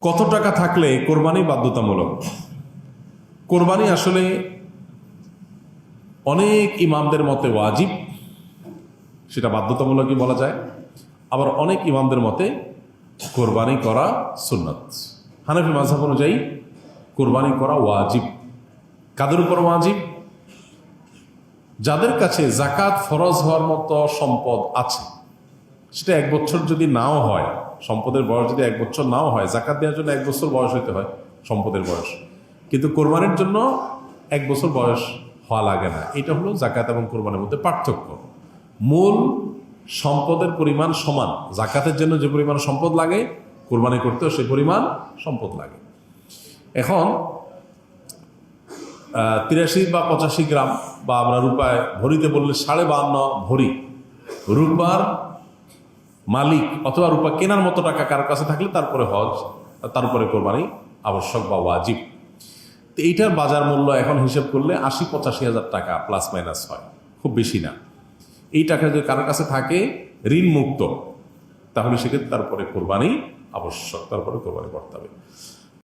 কত টাকা থাকলে কোরবানি বাধ্যতামূলক? কোরবানি আসলে অনেক ইমামদের মতে ওয়াজিব, সেটা বাধ্যতামূলকই বলা যায়। আবার অনেক ইমামদের মতে কোরবানি করা সুন্নত। হানাফি মাঝহাব অনুযায়ী কোরবানি করা ওয়াজিব। কাদের উপর ওয়াজিব? যাদের কাছে জাকাত ফরজ হওয়ার মতো সম্পদ আছে সেটা এক বছর যদি নাও হয়, সম্পদের বয়স যদি এক বছর নাও হয়, জাকাত দেওয়ার জন্য এক বছর বয়স হইতে হয় সম্পদের বয়স। কিন্তু কোরবানির জন্য এক বছর বয়স হওয়া লাগে না। এটা হলো জাকাত এবং কোরবানির মধ্যে পার্থক্য। মূল সম্পদের পরিমাণ সমান। জাকাতের জন্য যে পরিমাণ সম্পদ লাগে, কোরবানি করতেও সে পরিমাণ সম্পদ লাগে। এখন তিরাশি বা পঁচাশি গ্রাম বা আমরা রূপায় ভরিতে বললে সাড়ে বান্ন ভরি। রূপার মালিক অথবা রূপা কেনার মতো টাকা কারোর কাছে থাকলে তারপরে হজ, তারপরে কোরবানি আবশ্যক বা ওয়াজিব। তো এইটার বাজার মূল্য এখন হিসেব করলে আশি পঁচাশি হাজার টাকা প্লাস মাইনাস হয়। খুব বেশি না। এই টাকা যদি কারোর কাছে থাকে, ঋণ মুক্ত, তাহলে সেক্ষেত্রে তারপরে কোরবানি আবশ্যক, তারপরে কোরবানি করতে হবে।